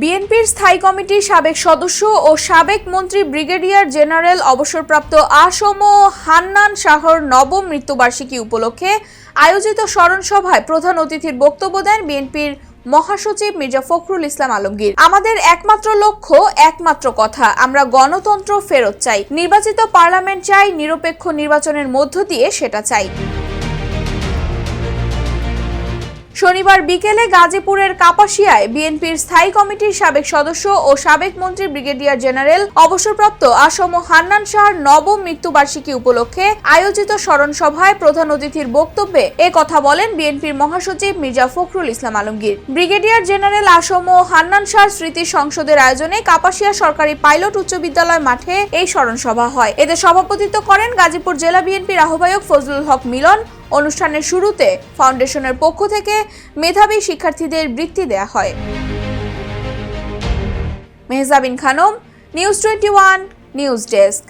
বিএনপির স্থায়ী কমিটির সাবেক সদস্য ও সাবেক মন্ত্রী ব্রিগেডিয়ার জেনারেল অবসরপ্রাপ্ত আসম হান্নান শাহর নবম মৃত্যুবার্ষিকী উপলক্ষে আয়োজিত স্মরণ সভায় প্রধান অতিথির বক্তব্য দেন বিএনপির মহাসচিব মির্জা ফখরুল ইসলাম আলমগীর। আমাদের একমাত্র লক্ষ্য, একমাত্র কথা, আমরা গণতন্ত্র ফেরত চাই। নির্বাচিত পার্লামেন্ট চাই, নিরপেক্ষ নির্বাচনের মধ্য দিয়ে সেটা চাই। শনিবার বিকেলে গাজীপুরের কাপাসিয়ায় বিএনপির স্থায়ী কমিটির সাবেক সদস্য ও সাবেক মন্ত্রী ব্রিগেডিয়ার জেনারেল অবসরপ্রাপ্ত আসম হান্নান শাহর নবম মৃত্যুবার্ষিকী উপলক্ষে আয়োজিত স্মরণ সভায় প্রধান অতিথির বক্তব্যে এ কথা বলেন বিএনপির মহাসচিব Mirza Fakhrul Islam Alamgir. Brigadier general A S M Hannan শাহর স্মৃতি সংসদের আয়োজনে কাপাসিয়া সরকারি পাইলট উচ্চ বিদ্যালয় মাঠে এই স্মরণ সভা হয়। এতে সভাপতিত্ব করেন গাজীপুর জেলা বিএনপির আহ্বায়ক ফজলুল হক মিলন অনুষ্ঠানের শুরুতে ফাউন্ডেশনের পক্ষ থেকে মেধাবী শিক্ষার্থীদের বৃত্তি দেয়া হয়। Mehjabin Khanam, news twenty one, news desk.